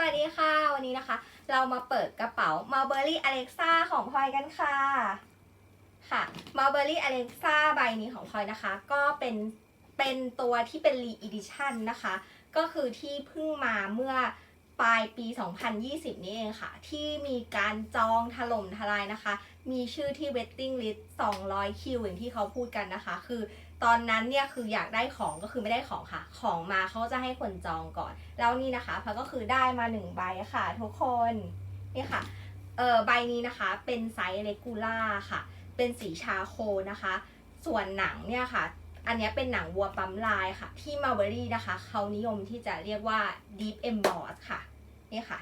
สวัสดีค่ะ วันนี้นะคะ เรามาเปิดกระเป๋า Mulberry Alexa ของพลอยกันค่ะ ค่ะ Mulberry Alexa ใบนี้ของพลอยนะคะ ก็เป็นเป็นตัวที่เป็น re edition นะคะ ก็คือที่เพิ่งมาเมื่อปลายปี 2020 นี้เองค่ะ ที่มีการจองถล่มทลายนะคะ มีชื่อที่ waiting list 200 คิวอย่างที่เขาพูดกันนะคะ คือตอนนั้นเนี่ยคืออยากได้ของก็คือไม่ได้ของค่ะ ของมาเขาจะให้คนจองก่อน แล้วนี่นะคะพลอยก็คือได้มาหนึ่งใบค่ะ ทุกคนนี่ค่ะเออใบนี้นะคะเป็นไซส์เลกูล่าค่ะ เป็นสีชาโคนะคะ ส่วนหนังเนี่ยค่ะ อันนี้เป็นหนังวัวปั๊มลายค่ะ ที่มาเบอรี่นะคะ เขานิยมที่จะเรียกว่า deep emboss ค่ะ นี่ค่ะ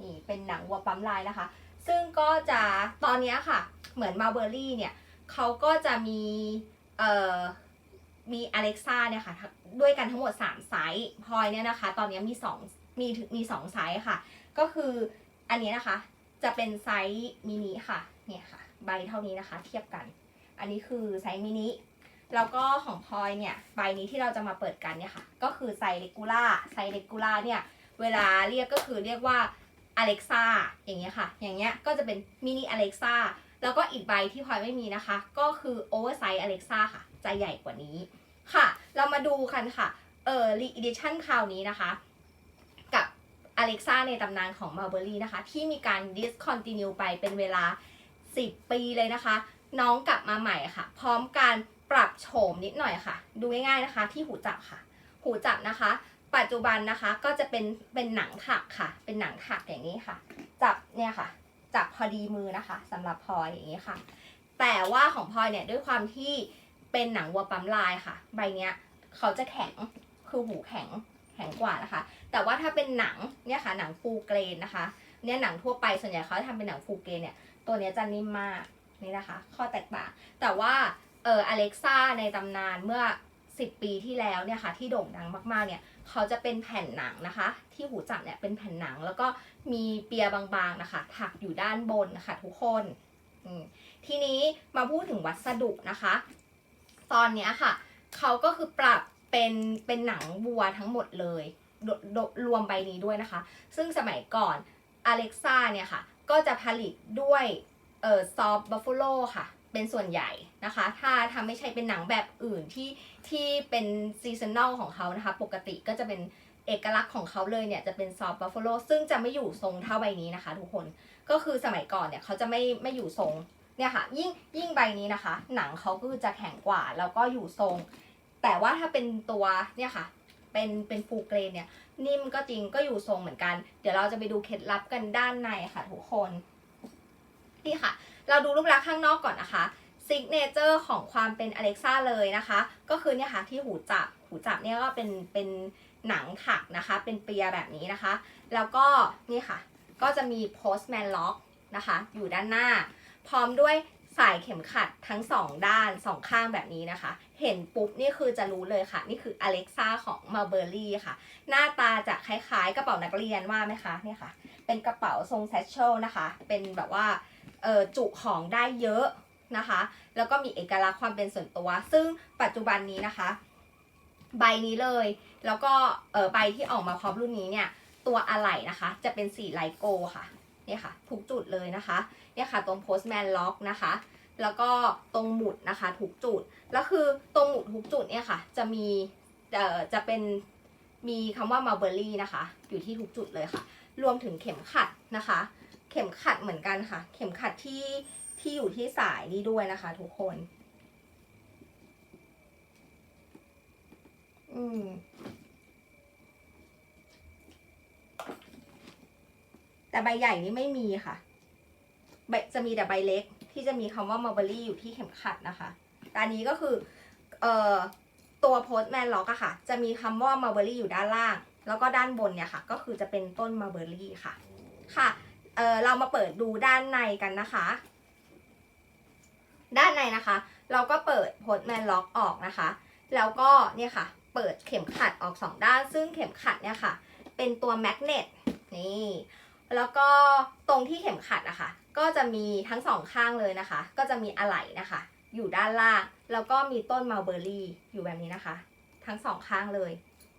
นี่เป็นหนังวัวปั๊มลายนะคะ ซึ่งก็จะตอนนี้ค่ะ เหมือนมาเบอรี่เนี่ยเขาก็จะมีเอ่อมี Alexa เนี่ยค่ะ ด้วยกันทั้งหมด 3 ไซส์พลอยเนี่ยนะคะ ตอนนี้มี2มีถึงมี2ไซส์ค่ะ ก็คืออันนี้นะคะ จะเป็นไซส์มินิค่ะ เนี่ยค่ะ ใบเท่านี้นะคะ เทียบกัน อันนี้คือไซส์มินิ แล้วก็ของพลอยเนี่ย ใบนี้ที่เราจะมาเปิดกันเนี่ยค่ะ ก็คือไซส์เลกูล่า ไซส์เลกูล่าเนี่ย เวลาเรียกก็คือเรียกว่า Alexa อย่างเงี้ยค่ะ อย่างเงี้ยก็จะเป็นมินิ Alexa แล้วก็อีกใบที่พลอยไม่มีนะคะ ก็คือ Oversize Alexa ค่ะ จะใหญ่กว่านี้ค่ะ เรามาดูกันค่ะ เออ re edition คราวนี้นะคะ กับ Alexa ในตำนานของ Marbury นะคะ ที่มีการ discontinue ไปเป็นเวลา 10 ปีเลยนะคะ น้องกลับมาใหม่ค่ะ พร้อมการปรับโฉมนิดหน่อยค่ะ ดูง่ายๆนะคะ ที่หูจับค่ะ หูจับนะคะ ปัจจุบันนะคะก็จะเป็นเป็นหนังถักค่ะ เป็นหนังถักอย่างนี้ค่ะ จับเนี่ยค่ะ จับพอดีมือนะคะสำหรับพลอยอย่างนี้ค่ะ แต่ว่าของพลอยเนี่ยด้วยความที่เป็นหนังวัวปั๊มลายค่ะ ใบเนี้ยเขาจะแข็งคือหูแข็งแข็งกว่านะคะ แต่ว่าถ้าเป็นหนังเนี่ยค่ะหนังฟูเกรนนะคะ เนี่ยหนังทั่วไปส่วนใหญ่เขาจะทำเป็นหนังฟูเกรนเนี่ยตัวเนี้ยจะนิ่มมากนี่นะคะ ข้อแตกต่างแต่ว่าเอออเล็กซ่าในตำนานเมื่อ 10 ปีที่แล้วเนี่ยค่ะที่โด่งดังมากๆเนี่ยเขาจะเป็นแผ่นหนังนะคะ ที่หูจับเนี่ยเป็นแผ่นหนังแล้วก็มีเปียบางๆนะคะถักอยู่ด้านบนนะคะทุกคนทีนี้มาพูดถึงวัสดุนะคะ ตอนนี้ค่ะเขาก็คือปรับเป็นเป็นหนังวัวทั้งหมดเลยรวมใบนี้ด้วยนะคะ ซึ่งสมัยก่อน Alexa เนี่ยค่ะก็จะผลิตด้วยเออซอฟบัฟฟ l o ค่ะ เป็นส่วนใหญ่นะคะ ถ้าทำไม่ใช่เป็นหนังแบบอื่นที่ที่เป็นซีซัน a ลของเขานะคะ ปกติก็จะเป็นเอกลักษณ์ของเขาเลยเนี่ยจะเป็นซอฟบัฟเฟ l o ซึ่งจะไม่อยู่ทรงเท่าใบนี้นะคะ ทุกคน ก็คือสมัยก่อนเนี่ยเขาจะไม่ไม่อยู่ทรงเนี่ยค่ะ ยิ่งยิ่งใบนี้นะคะ หนังเขาก็จะแข็งกว่าแล้วก็อยู่ทรง แต่ว่าถ้าเป็นตัวเนี่ยค่ะเป็นเป็นฟูเกรนเนี่ยนิ่มก็จริงก็อยู่ทรงเหมือนกัน เดี๋ยวเราจะไปดูเคล็ดลับกันด้านในค่ะทุกคนนี่ค่ะ เราดูรูปลักษณ์ข้างนอกก่อนนะคะซิกเนเจอร์ของความเป็น Alexa เลยนะคะ ก็คือเนี่ยค่ะที่หูจับ หูจับเนี่ยก็เป็นเป็นหนังถักนะคะ เป็นเปียแบบนี้นะคะ แล้วก็นี่ค่ะ ก็จะมี postman lock นะคะ อยู่ด้านหน้า พร้อมด้วยสายเข็มขัดทั้งสองด้านสองข้างแบบนี้นะคะ เห็นปุ๊บนี่คือจะรู้เลยค่ะ นี่คือ Alexa ของ Marbury ค่ะ หน้าตาจะคล้ายๆ กระเป๋านักเรียนว่าไหมคะเนี่ยค่ะ เป็นกระเป๋าทรงแซชเชลนะคะ เป็นแบบว่า จุของได้เยอะนะคะ แล้วก็มีเอกลักษณ์ความเป็นส่วนตัว ซึ่งปัจจุบันนี้นะคะ ใบนี้เลย แล้วก็เออใบที่ออกมาพร้อมรุ่นนี้เนี่ย ตัวอะไหล่นะคะ จะเป็นสีไลโก้ค่ะเนี่ยค่ะ ทุกจุดเลยนะคะเนี่ยค่ะ ตรง postman lock นะคะ แล้วก็ตรงหมุดนะคะทุกจุด แล้วคือตรงหมุดทุกจุดเนี่ยค่ะ จะมีเอ่อจะเป็นมีคำว่า Marbury นะคะ อยู่ที่ทุกจุดเลยค่ะ รวมถึงเข็มขัดนะคะ ข็มขัดเหมือนกันค่ะ เข็มขัดที่ที่อยู่ที่สายนี่ด้วยนะคะ ทุกคน อืมแต่ใบใหญ่นี่ไม่มีค่ะใบจะมีแต่ใบเล็กที่จะมีคำว่า Marbury อยู่ที่เข็มขัดนะคะแต่อันนี้ก็คือ เอ่อ ตัว Postman Lock อะค่ะ จะมีคำว่า Marbury อยู่ด้านล่าง แล้วก็ด้านบนเนี่ยค่ะ ก็คือจะเป็นต้น Marbury ค่ะ ค่ะ เออเรามาเปิดดูด้านในกันนะคะ ด้านในนะคะ เราก็เปิด Postman Lock ออกนะคะ แล้วก็เนี่ยค่ะ เปิดเข็มขัดออกสองด้าน ซึ่งเข็มขัดเนี่ยค่ะ เป็นตัวแมกเนตนี่ แล้วก็ตรงที่เข็มขัดอะค่ะก็จะมีทั้งสองข้างเลยนะคะ ก็จะมีอะไหล่นะคะ อยู่ด้านล่าง แล้วก็มีต้นมัลเบอรี่ อยู่แบบนี้นะคะ ทั้งสองข้างเลย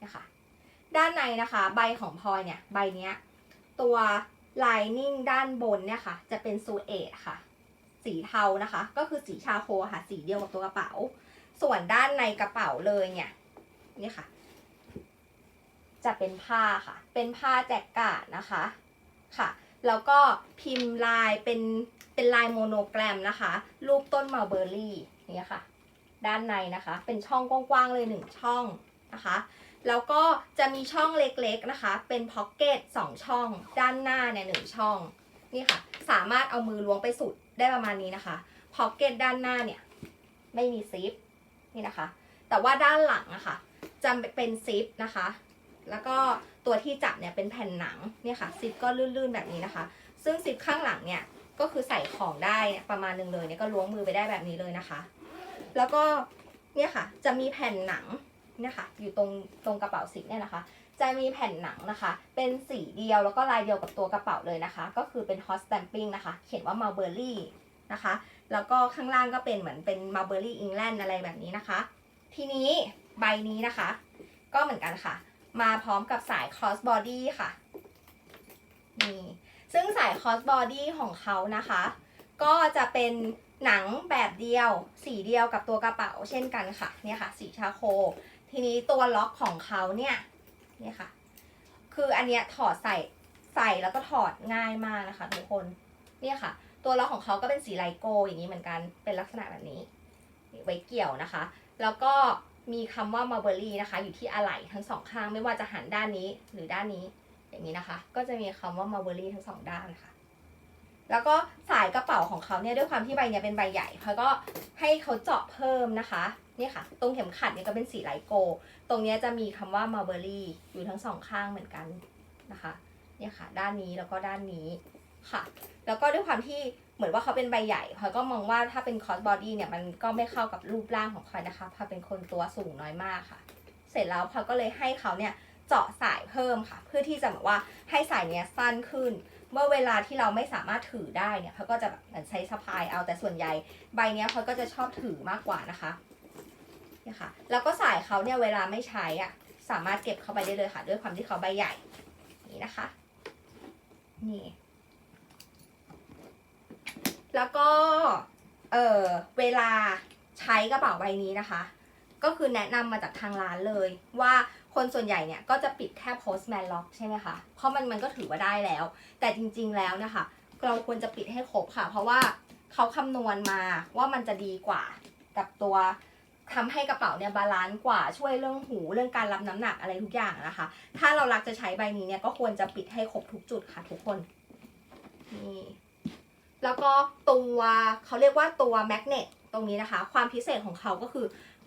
นะคะ ด้านในนะคะ ใบของพลอยเนี่ย ใบเนี้ย ตัว lining ด้านบนเนี่ยค่ะ จะเป็นซูเอทค่ะ สีเทานะคะ ก็คือสีชาโคค่ะ สีเดียวกับตัวกระเป๋า ส่วนด้านในกระเป๋าเลยเนี่ยนี่ค่ะ จะเป็นผ้าค่ะ เป็นผ้าแจกกาดนะคะค่ะ แล้วก็พิมพ์ลายเป็นเป็นลายโมโนแกรมนะคะ รูปต้นมัลเบอร์รี่นี่ค่ะ ด้านในนะคะ เป็นช่องกว้างๆเลยหนึ่งช่องนะคะ แล้วก็จะมีช่องเล็กๆนะคะ เป็นพ็อกเก็ตสองช่อง ด้านหน้าเนี่ยหนึ่งช่อง นี่ค่ะ สามารถเอามือล้วงไปสุดได้ประมาณนี้นะคะ พ็อกเก็ตด้านหน้าเนี่ยไม่มีซิปนี่นะคะ แต่ว่าด้านหลังอะค่ะจะเป็นซิปนะคะ แล้วก็ตัวที่จับเนี่ยเป็นแผ่นหนังเนี่ยค่ะซิปก็ลื่นๆแบบนี้นะคะ ซึ่งซิปข้างหลังเนี่ยก็คือใส่ของได้ประมาณหนึ่งเลยเนี่ยก็ล้วงมือไปได้แบบนี้เลยนะคะ แล้วก็เนี่ยค่ะจะมีแผ่นหนัง เนี่ยค่ะอยู่ตรงตรงกระเป๋าซิปเนี่ยนะคะ จะมีแผ่นหนังนะคะ เป็นสีเดียวแล้วก็ลายเดียวกับตัวกระเป๋าเลยนะคะ ก็คือเป็น hot stamping นะคะ เขียนว่า mulberry นะคะ แล้วก็ข้างล่างก็เป็นเหมือนเป็น mulberry England อะไรแบบนี้นะคะ ทีนี้ใบนี้นะคะ ก็เหมือนกันค่ะ มาพร้อมกับสาย cross body ค่ะนี่ซึ่งสาย cross body ของเขานะคะ ก็จะเป็นหนังแบบเดียว สีเดียวกับตัวกระเป๋าเช่นกันค่ะ เนี่ยค่ะ สีชาโค ทีนี้ตัวล็อกของเขาเนี่ยนี่ค่ะ คืออันเนี้ยถอดใส่ใส่แล้วก็ถอดง่ายมากนะคะทุกคนเนี่ยค่ะ ตัวล็อกของเขาก็เป็นสีไลโกอย่างนี้เหมือนกันเป็นลักษณะแบบนี้ ไว้เกี่ยวนะคะ แล้วก็มีคำว่า mulberry นะคะ อยู่ที่อะไหล่ทั้งสองข้างไม่ว่าจะหันด้านนี้หรือด้านนี้อย่างนี้นะคะ ก็จะมีคำว่า mulberry ทั้งสองด้านค่ะแล้วก็สายกระเป๋าของเขาเนี่ยด้วยความที่ใบเนี่ยเป็นใบใหญ่เขาก็ให้เขาเจาะเพิ่มนะคะ นี่ค่ะ ตรงเข็มขัดเนี่ยก็เป็นสีไลโก ตรงนี้จะมีคำว่า mulberry อยู่ทั้งสองข้างเหมือนกันนะคะเนี่ยค่ะ ด้านนี้แล้วก็ด้านนี้ค่ะ แล้วก็ด้วยความที่เหมือนว่าเขาเป็นใบใหญ่พลอยก็มองว่าถ้าเป็น cross body เนี่ยมันก็ไม่เข้ากับรูปร่างของพลอยนะคะพลอยเป็นคนตัวสูงน้อยมากค่ะ เสร็จแล้วพลอยก็เลยให้เขาเนี่ยเจาะสายเพิ่มค่ะ เพื่อที่จะแบบว่าให้สายเนี้ยสั้นขึ้น เมื่อเวลาที่เราไม่สามารถถือได้เนี่ยเขาก็จะแบบใช้สะพายเอาแต่ส่วนใหญ่ ใบเนี้ยเขาก็จะชอบถือมากกว่านะคะ เนี่ยค่ะ แล้วก็สายเขาเนี่ยเวลาไม่ใช้อะ สามารถเก็บเข้าไปได้เลยค่ะ ด้วยความที่เขาใบใหญ่ นี่นะคะ นี่ แล้วก็ เออเวลาใช้กระเป๋าใบนี้นะคะ ก็คือแนะนำมาจากทางร้านเลย ว่าคนส่วนใหญ่เนี่ยก็จะปิดแค่ postman lock ใช่ไหมคะ เพราะมันมันก็ถือว่าได้แล้ว แต่จริง ๆแล้วนะคะ เราควรจะปิดให้ครบค่ะ เพราะว่าเขาคำนวณมาว่ามันจะดีกว่ากับตัว ทำให้กระเป๋าเนี่ยบาลานซ์กว่าช่วยเรื่องหูเรื่องการรับน้ำหนักอะไรทุกอย่างนะคะ ถ้าเรารักจะใช้ใบนี้เนี่ยก็ควรจะปิดให้ครบทุกจุดค่ะทุกคนนี่แล้วก็ตัวเขาเรียกว่าตัวแมกเนตตรงนี้นะคะ ความพิเศษของเขาก็คือ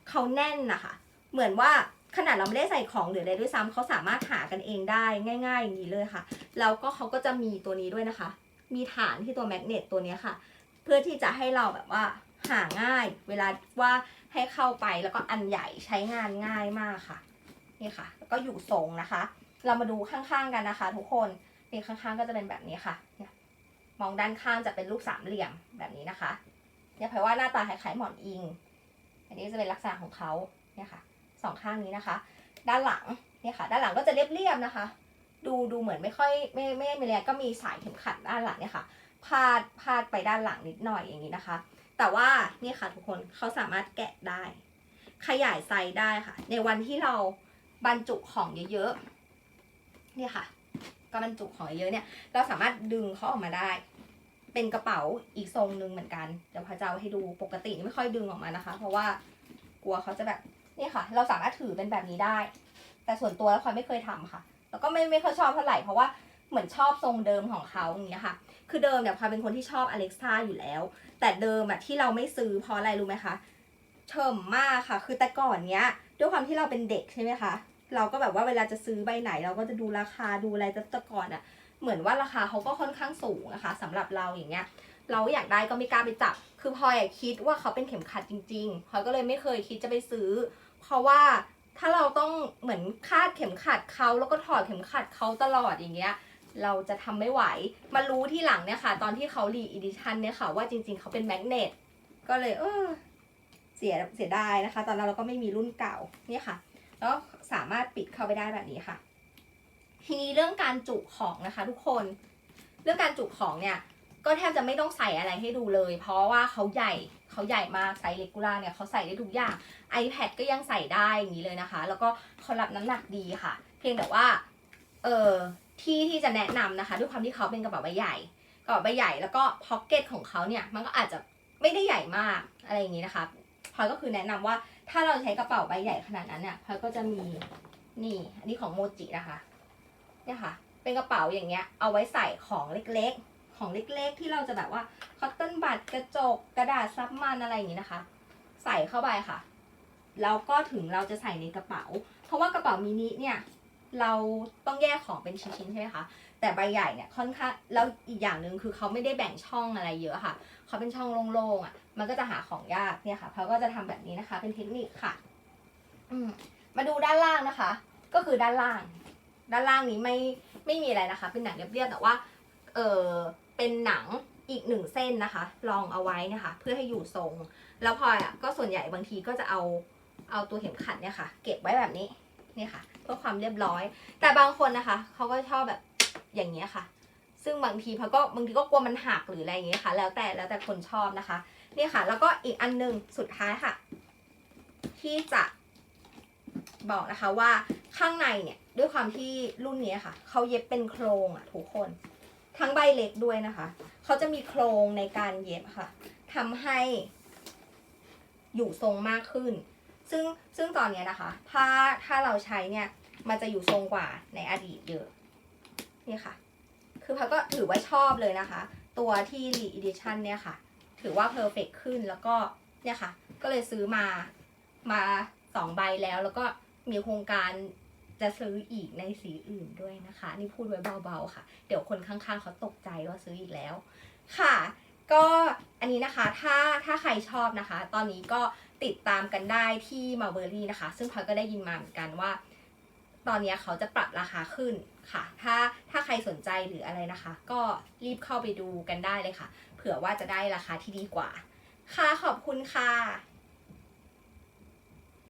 เขาแน่นนะคะ เหมือนว่าขนาดเราไม่ได้ใส่ของหรืออะไรด้วยซ้ำเขาสามารถหากันเองได้ง่าย ๆ อย่างนี้เลยค่ะ แล้วก็เขาก็จะมีตัวนี้ด้วยนะคะ มีฐานที่ตัวแมกเนตตัวนี้ค่ะ เพื่อที่จะให้เราแบบว่าหาง่าย เวลาว่า ให้เข้าไปแล้วก็อันใหญ่ใช้งานง่ายมากค่ะ นี่ค่ะ แล้วก็อยู่ทรงนะคะ เรามาดูข้างๆกันนะคะ ทุกคนนี่ข้างๆก็จะเป็นแบบนี้ค่ะเนี่ยมองด้านข้างจะเป็นรูปสามเหลี่ยมแบบนี้นะคะเนี่ยแปลว่าหน้าตาคล้ายๆหมอนอิง อันนี้จะเป็นลักษณะของเขาเนี่ยค่ะสองข้างนี้นะคะ ด้านหลังเนี่ยค่ะ ด้านหลังก็จะเรียบๆนะคะ ดูดูเหมือนไม่ค่อยไม่ไม่ไม่เลยก็มีสายเข็มขัดด้านหลังเนี่ยค่ะพาดพาดไปด้านหลังนิดหน่อยอย่างนี้นะคะ แต่ว่านี่ค่ะทุกคนเขาสามารถแกะได้ ขยายไซส์ได้ค่ะ ในวันที่เราบรรจุของเยอะๆเนี่ยค่ะก็บรรจุของเยอะเนี่ย เราสามารถดึงเขาออกมาได้ เป็นกระเป๋าอีกทรงหนึ่งเหมือนกันเดี๋ยวพระเจ้าให้ดูปกติไม่ค่อยดึงออกมานะคะ เพราะว่ากลัวเขาจะแบบเนี่ยค่ะ เราสามารถถือเป็นแบบนี้ได้ แต่ส่วนตัวแล้วพลอยไม่เคยทำค่ะ แล้วก็ไม่ไม่ค่อยชอบเท่าไหร่เพราะว่าเหมือนชอบทรงเดิมของเขาอย่างเงี้ยค่ะ คือเดิมเนี่ยพลอยเป็นคนที่ชอบอเล็กซ่าอยู่แล้ว แต่เดิมอะที่เราไม่ซื้อเพราะอะไรรู้ไหมคะเฉิมมากค่ะ คือแต่ก่อนเนี้ย ด้วยความที่เราเป็นเด็กใช่ไหมคะ เราก็แบบว่าเวลาจะซื้อใบไหน เราก็จะดูราคาดูอะไรแต่ก่อนอะเหมือนว่าราคาเขาก็ค่อนข้างสูงนะคะสำหรับเราอย่างเงี้ย เราอยากได้ก็ไม่กล้าไปจับ คือพลอยคิดว่าเขาเป็นเข็มขัดจริงๆพลอยก็เลยไม่เคยคิดจะไปซื้อ เพราะว่าถ้าเราต้องเหมือนคาดเข็มขัดเขาแล้วก็ถอดเข็มขัดเขาตลอดอย่างเงี้ย เราจะทำไม่ไหว มารู้ที่หลังเนี่ยค่ะ ตอนที่เขารีอีดิชันเนี่ยค่ะ ว่าจริงๆ เขาเป็นแมกเนตก็เลยเออเสียเสียดายนะคะ ตอนนั้นเราก็ไม่มีรุ่นเก่าเนี่ยค่ะ แล้วสามารถปิดเข้าไปได้แบบนี้ค่ะททีนี้เรื่องการจุของนะคะ ทุกคน เรื่องการจุของเนี่ยก็แทบจะไม่ต้องใส่อะไรให้ดูเลย เพราะว่าเขาใหญ่เขาใหญ่มากไซส์เลกูล่าเนี่ยเขาใส่ได้ทุกอย่าง iPad ก็ยังใส่ได้อย่างนี้เลยนะคะ แล้วก็เขารับน้ำหนักดีค่ะ เพียงแต่ว่า เออ ที่ที่จะแนะนำนะคะ ด้วยความที่เขาเป็นกระเป๋าใบใหญ่กระเป๋าใบใหญ่แล้วก็พ็อกเก็ตของเขาเนี่ยมันก็อาจจะไม่ได้ใหญ่มากอะไรอย่างนี้นะคะพลอยก็คือแนะนำว่าถ้าเราใช้กระเป๋าใบใหญ่ขนาดนั้นเนี่ยพลอยก็จะมีนี่อันนี้ของโมจินะคะเนี่ยค่ะ เป็นกระเป๋าอย่างเงี้ย เอาไว้ใส่ของเล็กๆ ของเล็กๆ ที่เราจะแบบว่าคอตตอนบัตกระจกกระดาษซับมันอะไรอย่างนี้นะคะ ใส่เข้าไปค่ะแล้วก็ถึงเราจะใส่ในกระเป๋า เพราะว่ากระเป๋ามินิเนี่ย เราต้องแยกของเป็นชิ้นๆใช่ไหมคะ แต่ใบใหญ่เนี่ยค่อนข้างแล้วอีกอย่างหนึ่งคือเขาไม่ได้แบ่งช่องอะไรเยอะค่ะ เขาเป็นช่องโล่งๆอะ มันก็จะหาของยากเนี่ยค่ะเขาก็จะทำแบบนี้นะคะ เป็นเทคนิคค่ะ อืมมาดูด้านล่างนะคะ ก็คือด้านล่าง ด้านล่างนี้ไม่ไม่มีอะไรนะคะ เป็นหนังเรียบๆแต่ว่า เออเป็นหนังอีกหนึ่งเส้นนะคะรองเอาไว้นะคะ เพื่อให้อยู่ทรง แล้วพลอยอะก็ส่วนใหญ่บางทีก็จะเอาเอาตัวเข็มขัดเนี่ยค่ะ เก็บไว้แบบนี้นี่ค่ะ เพื่อความเรียบร้อย แต่บางคนนะคะเขาก็ชอบแบบอย่างเงี้ยค่ะ ซึ่งบางทีพลอยก็บางทีก็กลัวมันหักหรืออะไรอย่างเงี้ยค่ะ แล้วแต่แล้วแต่คนชอบนะคะนี่ค่ะ แล้วก็อีกอันหนึ่งสุดท้ายค่ะ ที่จะบอกนะคะว่าข้างในเนี่ยด้วยความที่รุ่นนี้ค่ะเขาเย็บเป็นโครงอะทุกคน ทั้งใบเล็กด้วยนะคะเขาจะมีโครงในการเย็บค่ะทำให้อยู่ทรงมากขึ้น ซึ่งซึ่งตอนเนี้ยนะคะ ถ้าถ้าเราใช้เนี่ย มันจะอยู่ทรงกว่าในอดีตเยอะ นี่ค่ะ คือพักก็ถือว่าชอบเลยนะคะ ตัวที่ r e edition เนี่ยค่ะ ถือว่าเพอร์เฟกขึ้นแล้วก็เนี่ยค่ะ ก็เลยซื้อมามาสองใบแล้ว แล้วก็มีโครงการจะซื้ออีกในสีอื่นด้วยนะคะ นี่พูดไว้เบาๆค่ะ เดี๋ยวคนข้างๆเขาตกใจว่าซื้ออีกแล้ว ค่ะ ก็อันนี้นะคะ ถ้าถ้าใครชอบนะคะ ตอนนี้ก็ ติดตามกันได้ที่มาเบอรี่นะคะ ซึ่งพลอยก็ได้ยินมาเหมือนกันว่า ตอนนี้เขาจะปรับราคาขึ้นค่ะ ถ้าถ้าใครสนใจหรืออะไรนะคะ ก็รีบเข้าไปดูกันได้เลยค่ะ เผื่อว่าจะได้ราคาที่ดีกว่า ค่ะขอบคุณค่ะ